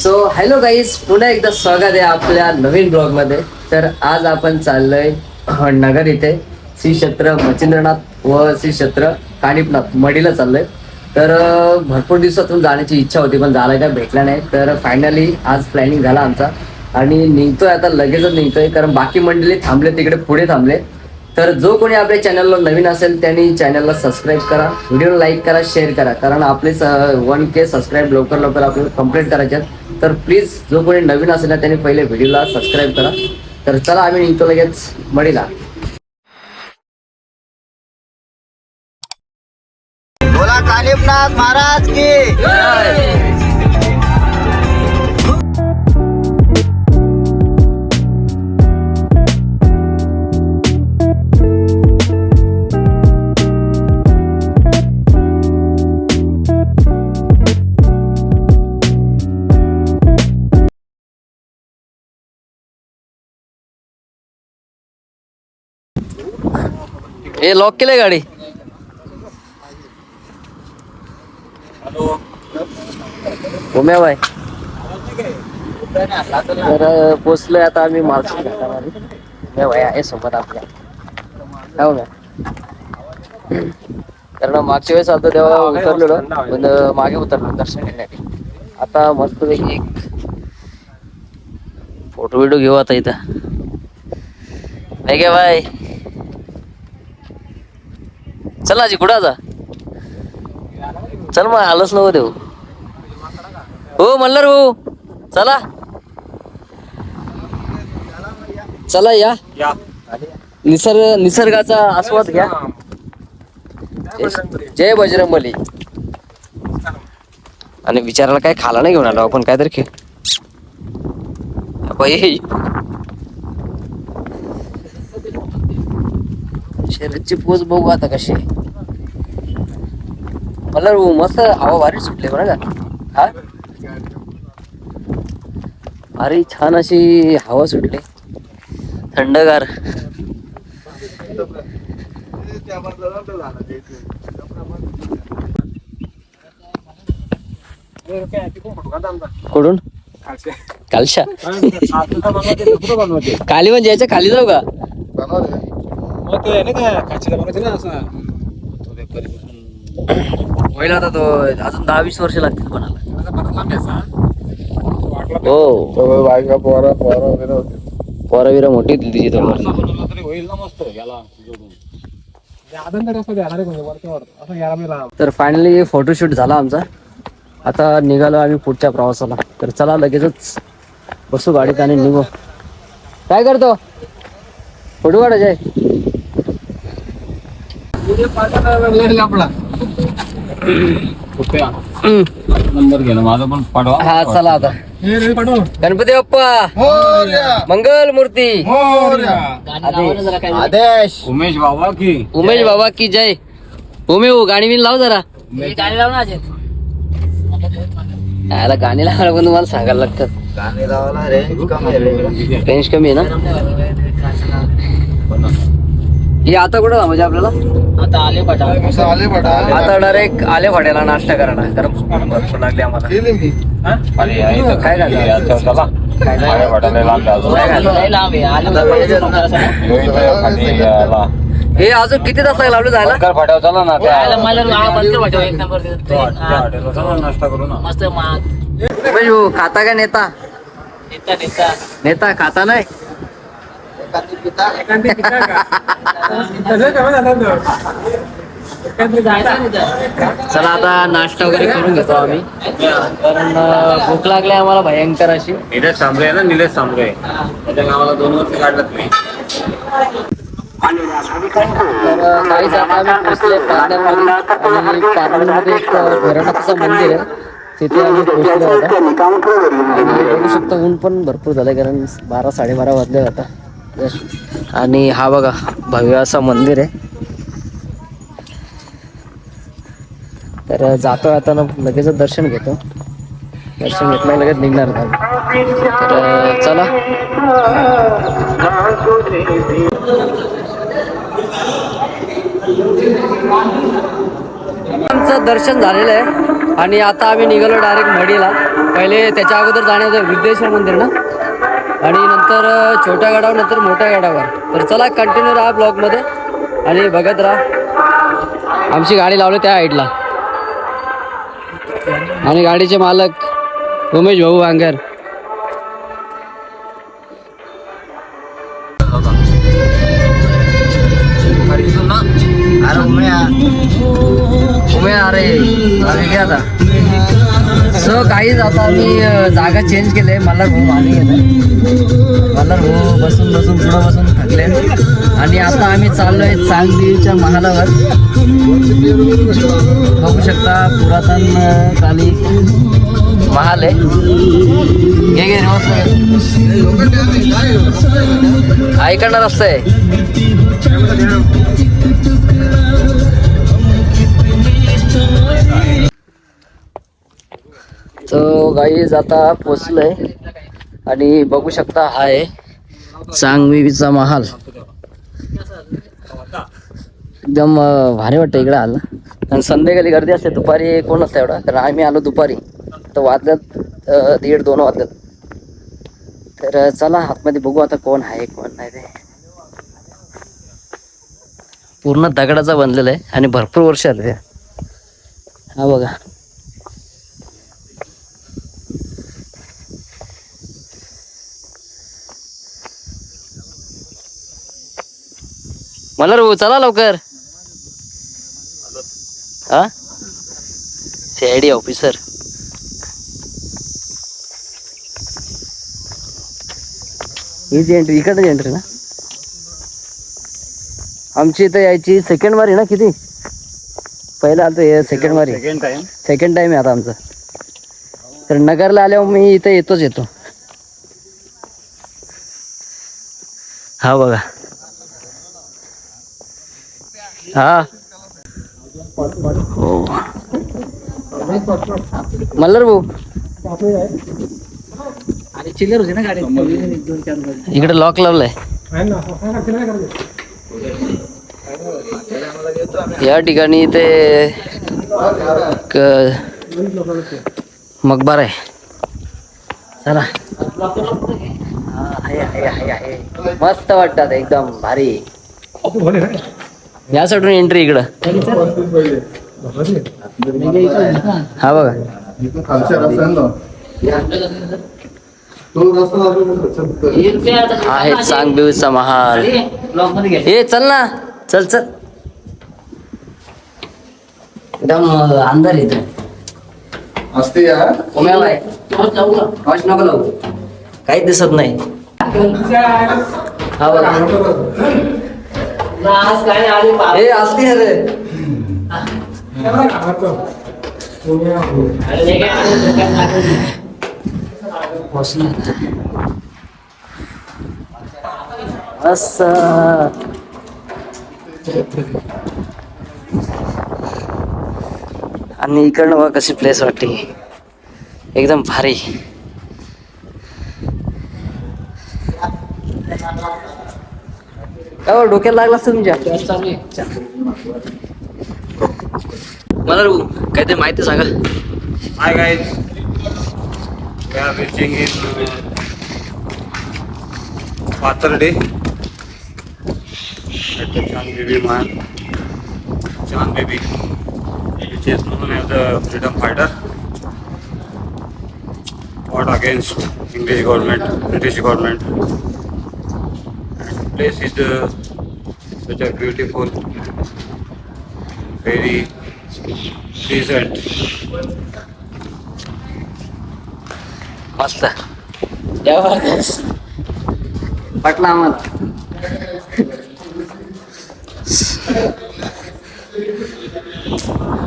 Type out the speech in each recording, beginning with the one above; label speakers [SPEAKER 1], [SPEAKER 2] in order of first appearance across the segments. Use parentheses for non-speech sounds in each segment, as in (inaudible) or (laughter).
[SPEAKER 1] So hello guys पुन्हा एकदा स्वागत आहे आपल्या नवीन ब्लॉगमध्ये. तर आज आपण चाललोय नगर इथे. श्री क्षेत्र मच्छिंद्रनाथ व श्री क्षेत्र कानिपनाथ मडीला चाललोय. तर भरपूर दिवसातून जाण्याची इच्छा होती पण जायला काय भेटला नाही. तर फायनली आज प्लॅनिंग झाला आमचा. आणि निघतोय आता लगेचच निघतोय कारण बाकी मंडळी थांबले तिकडे पुढे थांबले. तर जो कोणी आपल्या चॅनलला नवीन असेल त्यांनी चॅनलला सबस्क्राईब करा. व्हिडिओ लाईक करा शेअर करा. कारण आपले वन के सबस्क्राईब लवकर लवकर आपल्याला कंप्लीट करायचे आहेत. तर प्लीज जो कोणी नवीन असेल ना त्यांनी पहिले व्हिडिओला सबस्क्राईब करा. तर चला आम्ही निघतो लगेच मडीला.
[SPEAKER 2] बोला महाराज की.
[SPEAKER 1] हे लॉक केलंय गाडी। उम्या बाय तर पोचलोय आता आम्ही घाटामध्ये. भाई आहे सोबत आपल्या. हो कारण मागच्या वेळेस आलतो तेव्हा उतरलेलो पण मागे उतरलो दर्शन घेण्यासाठी. आता मस्त एक फोटो बिटो घेऊ आता इथं. नाही काय बाय चल आजी कुठं आता? चल मग आलंच नव्हतं देऊ. हो म्हणलं भाऊ. चला. चला या. निसर्ग निसर्गाचा आस्वाद घ्या. जय बजरंगबली. आणि विचारायला काय खाला नाही घेऊन आलो आपण काहीतरी खे शर्यतची पोच बघू आता कशी. मला मस्त हवा भारी सुटले बरं का. हा? अरे छान अशी हवा सुटली. थंडगार. कुठून? कालशा. खाली म्हणजे याच्या खाली जाऊ का? होईल आता तो. अजून दहा वीस वर्ष लागतील कोणाला हो.
[SPEAKER 3] बायका पोरा पोरा वगैरे होते.
[SPEAKER 1] पोरा बिरा मोठी होती तिची थोडी
[SPEAKER 3] होईल ना मस्त याला जोडून. आदन कसं देणार आहे म्हणजे वरच्यावर असं याला मी लांब
[SPEAKER 1] तर फायनली फोटोशूट झाला आमचा. आता निघालो आम्ही पुढच्या प्रवासाला. तर चला लगेचच बसू गाडीत आणि निघू. काय करतो? फोटो काढायचे.
[SPEAKER 3] नंबर घे ना माझा पण पाठवा.
[SPEAKER 1] हा चला आता. गणपती बाप्पा. मंगल मूर्ती
[SPEAKER 2] आदेश.
[SPEAKER 3] उमेश बाबा की.
[SPEAKER 1] उमेश बाबा की जय. उमे हो गाणी बिन लाव जरा. याला गाणी लावायला पण तुम्हाला सांगायला लागतात.
[SPEAKER 2] गाणी लावायला रेंज कमी आहे रे.
[SPEAKER 1] रेंज कमी आहे ना? हे आता कुठं थांबायचे आपल्याला?
[SPEAKER 3] असं आले पाठा
[SPEAKER 1] आता डायरेक्ट आले फाट्याला नाश्ता करायला कारण भरपूर लागले आम्हाला.
[SPEAKER 3] गेले मी.
[SPEAKER 1] काय काय? काय घालतो? हे अजून किती तास लागला आपलं जायला?
[SPEAKER 3] चला ना नाश्ता करू ना.
[SPEAKER 1] उमेश भाऊ, खाता का नेता. नेता खाता नाही? चला आता नाश्ता वगैरे करून घेतो आम्ही. कारण भूक लागली आम्हाला भयंकर अशी.
[SPEAKER 3] निलेश सांबरे आहे ना निलेश सांबरे. त्याच्या नावाला दोन वर्ष काढलं तुम्ही.
[SPEAKER 1] तर अं, काहीच आता आम्ही पोचले पारनेरमध्ये आणि पारनेरमध्ये एक अं, भैरवनाथचं मंदिर आहे. तिथे आम्ही पोचलो आता आणि बघू शकतो ऊन पण भरपूर झालं कारण बारा साडेबारा वाजले आता. आणि हा बघा भव्य असं मंदिर आहे. तर जातो आता लगेच दर्शन घेतो. दर्शन घेतलं लगेच निघणार तर चला. आमचं दर्शन झालेलं आहे. आणि आता आम्ही निघालो डायरेक्ट मडीला पहिले त्याच्या अगोदर जाण्याचं विद्येश्वर मंदिर ना? आणि नंतर छोट्या गडावर नंतर मोठ्या गडावर. तर चला कंटिन्यू राहा ब्लॉगमध्ये आणि बघत राहा. आमची गाडी लावली त्या हाईटला आणि गाडीचे मालक उमेश भाऊ वांगर. मी जागा चेंज केले मला भाऊ मागे मला भाऊ बसून बसून पुढं बसून थकले. आणि आता आम्ही चाललो आहे चांगलीच्या महालावर. बघू शकता पुरातन काली महाल आहे. घे घे ऐकणार असतंय तर गाईज आता पोचलोय. आणि बघू शकता हा आहे सांगवीचा महाल. एकदम भारी वाटतं इकडे आलं. आणि संध्याकाळी गर्दी असते दुपारी कोण असतं एवढा. कारण आम्ही आलो दुपारी. तर वाजल्यात दीड दोन वाजल्यात. तर चला आतमध्ये बघू आता कोण आहे कोण नाही ते. पूर्ण दगडाचा बनलेला आहे आणि भरपूर वर्ष आले हा बघा. मला रो चला लवकर. हा? सीआयडी ऑफिसर हीच एंट्री इकडे एंट्री ना. आमची इथं यायची सेकंड वारी ना किती? पहिला आलतो हे सेकंड वारी.
[SPEAKER 3] सेकंड टाइम
[SPEAKER 1] सेकंड टाइम आहे आता आमचं. तर नगरला आल्यावर मी इथं येतोच येतो. हा बघा. हा. हो. मल्हार भाऊ. चिल्लर होती ना गाडी इकडे लॉक लावलाय. या ठिकाणी ते क- मकबरा आहे. चला. हा. मस्त वाटतात एकदम भारी. या साईडून एंट्री इकडं. हा बघा. आहे चांगदेवीचा महाल. ए चल ना. चल चल. एकदम अंधार येतो
[SPEAKER 2] असते
[SPEAKER 1] नको लावू. काहीच दिसत नाही. हा बघा. हे असली अरे. मस्त आणि इकडनं बघा कशी प्लेस वाटते एकदम भारी. काय डोक्यात लागला असत तुमच्या. मला रू काय ते माहिती सांगा
[SPEAKER 3] hi guys Pathardi Chand Bibi man Chand Bibi म्हणून the freedom fighter what against English government British government place is uh, such a beautiful, very pleasant.
[SPEAKER 1] मस्त पटला आम्हाला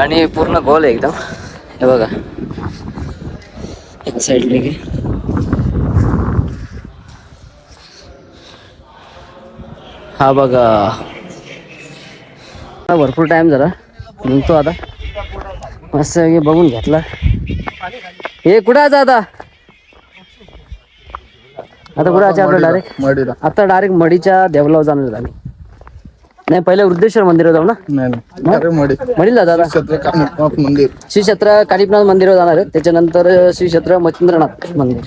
[SPEAKER 1] आणि पूर्ण गोल आहे एकदम हे बघा एक साईडले की हा बघा. भरपूर टाइम झाला. निघतो आता. मस्त बघून घेतला. हे कुठं आहे आता आता कुठं आहे आपलं डायरेक्ट
[SPEAKER 2] मडीला.
[SPEAKER 1] आता डायरेक्ट मडीच्या देवलाव जाणार आम्ही. नाही पहिले वृद्धेश्वर मंदिर जाऊ ना?
[SPEAKER 2] नाही नाही. अरे मडे.
[SPEAKER 1] म्हणील दादा?
[SPEAKER 2] क्षेत्र कानिपनाथ मंदिर.
[SPEAKER 1] श्री क्षेत्र कालिपनाथ मंदिर जाणार आहे. त्याच्यानंतर श्री क्षेत्र मच्छिंद्रनाथ मंदिर.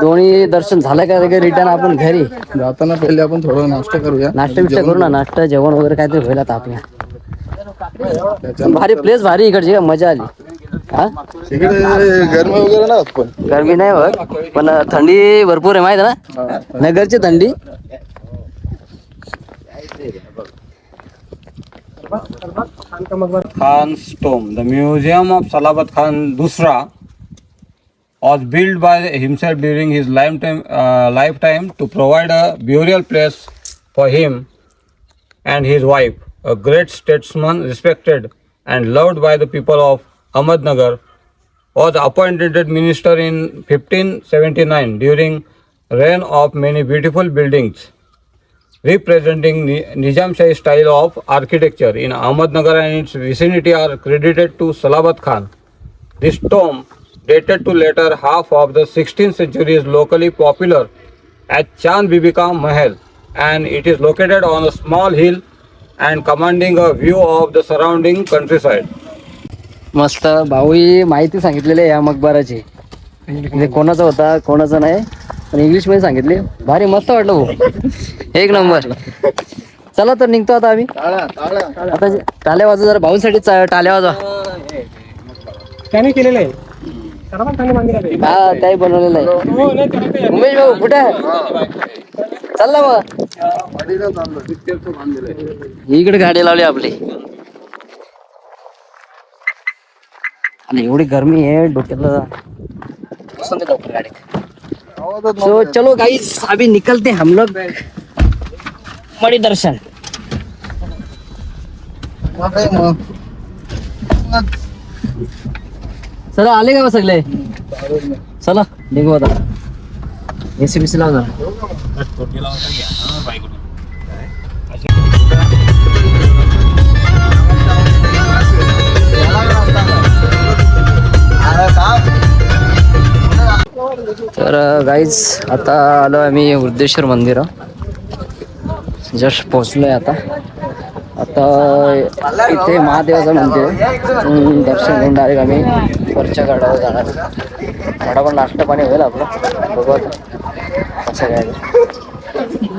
[SPEAKER 1] दोन्ही दर्शन झालं का रिटर्न आपण घरी?
[SPEAKER 2] जाताना पहिले आपण थोडं नाश्ता करूया.
[SPEAKER 1] नाश्ता बिष्टा करू ना नाश्ता जेवण वगैरे काहीतरी होईल आता आपल्या. भारी प्लेस भारी इकडची मजा आली. हा?
[SPEAKER 2] गरमी वगैरे नाही होत पण.
[SPEAKER 1] गरमी नाही होत पण थंडी भरपूर आहे माहिती आहे ना? नगरची थंडी.
[SPEAKER 3] Khan's tomb. The museum of Salabat Khan Dusra was built by himself during his lifetime, uh, lifetime to provide a burial place for him and his wife. A great statesman, respected and loved by the people of Ahmednagar, was appointed minister in 1579 during reign of many beautiful buildings representing Ni- Nizam Shahi style of architecture in Ahmednagar and its vicinity are credited to Salabat Khan. This tomb, dated to later half of the sixteen century is locally popular at Chand Bibi ka Mahal and it is located on a small hill and commanding a view of the surrounding countryside
[SPEAKER 1] मस्त. भाऊही माहिती सांगितलेली आहे या मकबराची. म्हणजे कोणाचा होता कोणाचा नाही पण इंग्लिशमध्ये सांगितली. भारी मस्त वाटलं भाऊ. एक नंबर. चला तर निघतो आता आम्ही. आता टाल्या वाजवा जरा. भाऊसाठी टाल्या वाजवा.
[SPEAKER 4] त्याने केलेलं आहे.
[SPEAKER 1] हा त्याही बनवलेलं आहे. उमेश भाऊ कुठे चालला मग. इकडे गाडी लावली आपली. आणि एवढी गरमी आहे डोक्याला लवकर गाडीत. सो चलो गाइस अभी निकलते हम लोग मडी दर्शन. चला आले का बा सगळे? चला निघू आता. एसी बीसी लाव तर गाईज आता आलो आम्ही वृद्धेश्वर मंदिर. जस्ट पोहोचलोय आता. आता इथे महादेवाचं मंदिर दर्शन घेऊन डायरेक्ट आम्ही वरच्या गडावर जाणार. गडावर नाश्ता पाणी होईल आपलं. बघू आता कसं काय.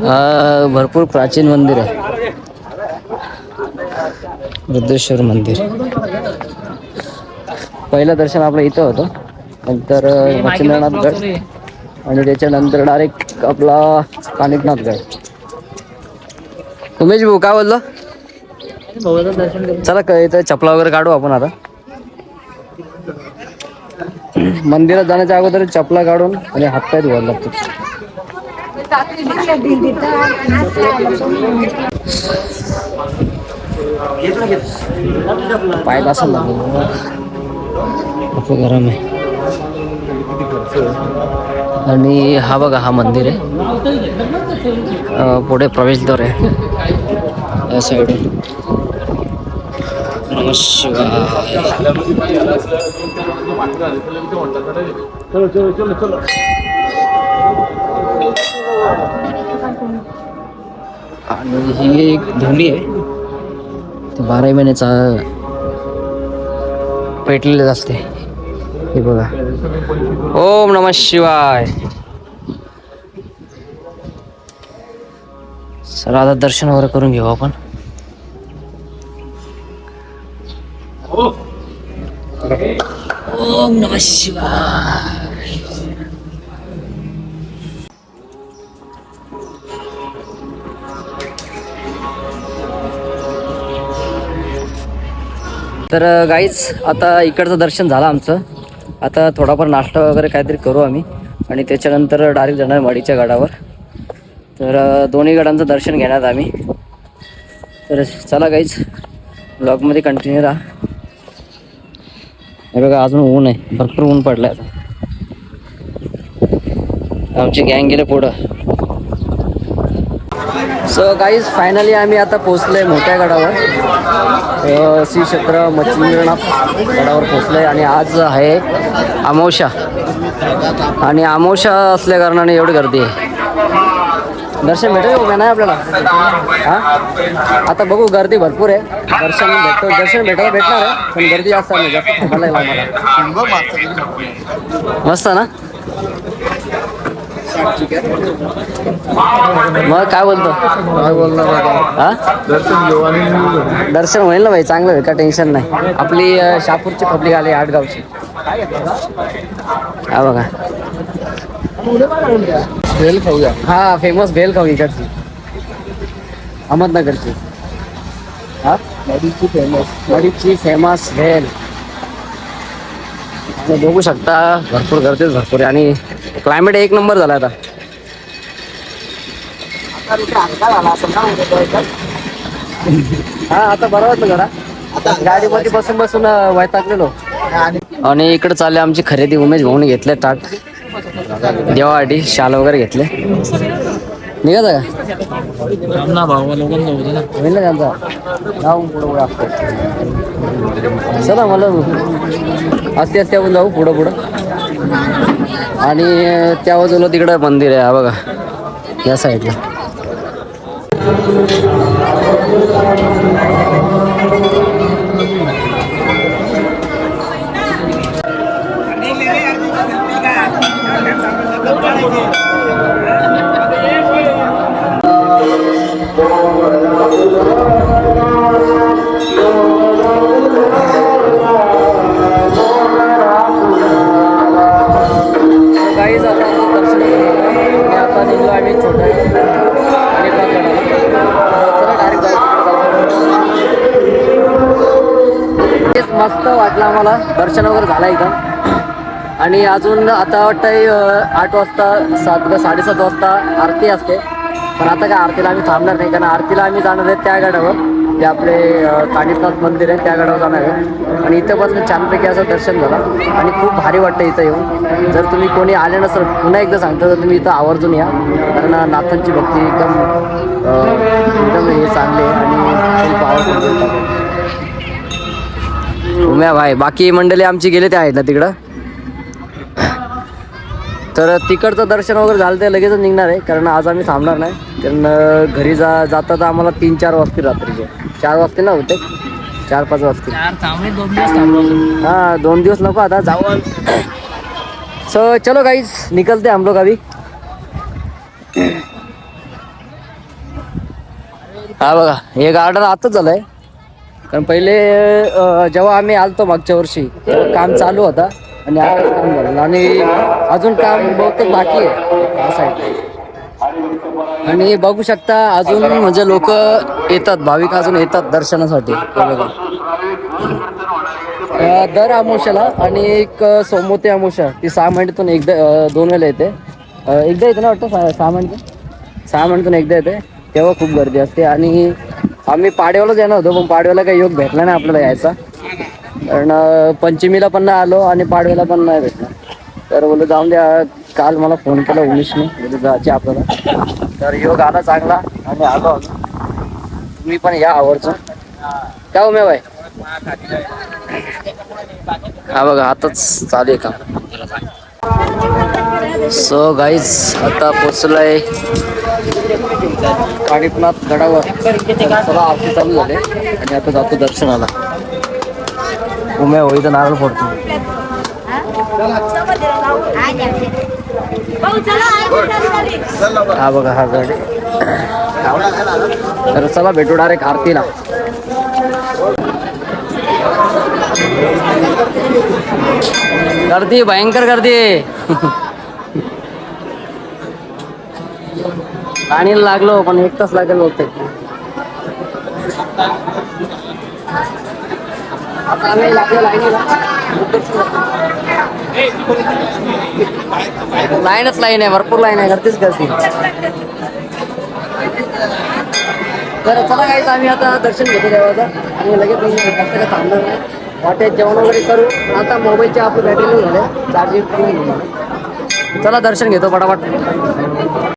[SPEAKER 1] हा भरपूर प्राचीन मंदिर आहे. वृद्धेश्वर मंदिर. पहिलं दर्शन आपलं इथं होतं. नंतर मच्छिंद्रनाथ गड. आणि त्याच्यानंतर डायरेक्ट आपला कानिकनाथ गड. उमेश भाऊ काय बोललो? चला इथं चपला वगैरे काढू आपण आता. मंदिरात जाण्याच्या अगोदर चपला काढून आणि हातपाय धुवायला लागतो पायला असेल ना खूप गरम आहे. आणि हा बघा हा मंदिर आहे. पुढे प्रवेशद्वार आहे. या साईड नमः शिवाय आणि ही एक धोंडी आहे. ती बाराही महिन्याचा पेटलेलं असते. हे बघा. ओम नमः शिवाय. सर आता दर्शन वगैरे करून घेऊ आपण. ओम नम शिवाय. तर गाईच आता इकडचं दर्शन झालं आमचं. आता थोडाफार नाश्ता वगैरे काहीतरी करू आम्ही. आणि त्याच्यानंतर डायरेक्ट जाणार मडीच्या गडावर. तर दोन्ही गडांचं दर्शन घेण्यात आम्ही. तर चला गाईज ब्लॉगमध्ये कंटिन्यू राहा. हे बघा अजून ऊन आहे. भरपूर ऊन पडलं आता. आमची गँग गेले पुढं. सो गाईज फायनली आम्ही आता पोचलोय मोठ्या गडावर. श्री क्षेत्र मच्छिंद्रनाथ गडावर पोचलोय आणि आज आहे अमावस्या आणि अमावस्या असल्या कारणाने एवढी गर्दी आहे. दर्शन भेटेल का नाही आपल्याला? हां? आता बघू गर्दी भरपूर आहे. दर्शन भेटतो दर्शन भेटायला भेटणार आहे पण गर्दी जास्त नाही जास्त थांबायला लागेल आम्हाला मस्त ना? मग काय बोलतो?
[SPEAKER 2] काय बोलणार
[SPEAKER 1] हा?
[SPEAKER 2] दर्शन घेऊ आणि
[SPEAKER 1] दर्शन होईल ना भाई चांगलं होईल का टेन्शन नाही. आपली शापूरची पब्लिक आली आडगावची हा बघा.
[SPEAKER 2] भेल खाऊया.
[SPEAKER 1] हा फेमस भेल खाऊ इकडची. अहमदनगरची. हा?
[SPEAKER 2] नदीची फेमस
[SPEAKER 1] गरीबची फेमस भेल. बघू शकता भरपूर गर्दीच भरपूर. आहे आणि क्लायमेट एक नंबर झाला आता. हा आता बरं वाटलं जरा. गाडीमध्ये बसून बसून वैतागलेलो. आणि इकडे चालले आमची खरेदी उमेश भाऊने घेतले ताट. देवासाठी शाल वगैरे घेतले. निघायचं का? होईल त्यांचा. जाऊ पुढं पुढं असतो चला मला असते असते आपण जाऊ पुढं पुढं. आणि त्या बाजूला तिकडं मंदिर आहे बघा. या साईडला. आणि छोटा आणि तेच मस्त वाटलं आम्हाला. दर्शन वगैरे झालं इथं आणि अजून आता वाटतं आठ वाजता सात साडेसात वाजता आरती असते. पण आता काय आरतीला आम्ही थांबणार नाही. कारण आरतीला आम्ही जाणार आहे त्या गाड्यावर. जे आपले अं, कानिफनाथ मंदिर आहे त्या गाड्यावर जाणार आहे. आणि इथं छानपैकी असं दर्शन झालं. आणि खूप भारी वाटतं इथं येऊन. जर तुम्ही कोणी आले नसेल पुन्हा एकदा सांगतो तर तुम्ही इथं आवर्जून या. कारण नाथांची भक्ती एकदम एकदम हे चांगली आहे आणि खूप आवडतं उम्या भाई बाकी मंडळी आमची गेले ते आहेत ना तिकडं? तर तिकडचं दर्शन वगैरे झालं ते लगेचच निघणार आहे कारण आज आम्ही थांबणार नाही. अं, घरी जा जाता तर आम्हाला तीन चार वाजतील रात्रीचे. चार वाजतील ना होते चार पाच वाजतील. हा दोन दिवस नको आता जाऊ सो (coughs) चलो गाईज निकलते हम लोग अभी. हा बघा हे गार्डन आताच झालंय. कारण पहिले जेव्हा आम्ही आलतो मागच्या वर्षी काम चालू होता. आणि आता काम झालं. आणि अजून काम बहुतेक बाकी आहे असं आहे आणि बघू शकता अजून म्हणजे लोक येतात भाविक अजून येतात दर्शनासाठी. दर अमोशाला आणि एक सोमवती अमोशा ती सहा महिन्यातून एकदा दोन वेळेला येते. एकदा येते ना वाटतं सहा सहा महिन्यातून? सहा महिन्यातून एकदा येते. तेव्हा खूप गर्दी असते आणि आम्ही पाडव्यालाच येणार होतो पण पाडव्याला काही योग भेटला नाही आपल्याला यायचा. कारण पंचमीला पण नाही आलो आणि पाडव्याला पण नाही भेटला तर बोललो जाऊन द्या काल मला फोन केला उमेशने बोललो जायचे आपल्याला. तर योग आला चांगला आणि आलो आलो तुम्ही पण या आवडचं काय उमे बाय हा बघा आताच चालू आहे का सो गाईज आता पोचलाय काणिपनाथ गडावर. चला आरती चालू झाले. आणि आता जातो दर्शनाला. उमे होई तर नारळ फोडतो. हा बघा हा गाडी. तर चला भेटू डायरेक्ट आरतीला. गर्दी भयंकर गर्दी. पाणीला लागलो पण एक तास लागेल होते आता आम्ही लाईनीला. लाईनच लाईन आहे भरपूर लाईन आहे गर्दीच गर्दी तर चला काहीच आम्ही आता दर्शन घेतो देवाचं. आणि लगेच रस्त्याला थांबणार नाही वाटेत जेवण वगैरे करू? आता मोबाईलच्या आपली बॅटरी झाल्या चार्जिंग करून चला दर्शन घेतो पटापट.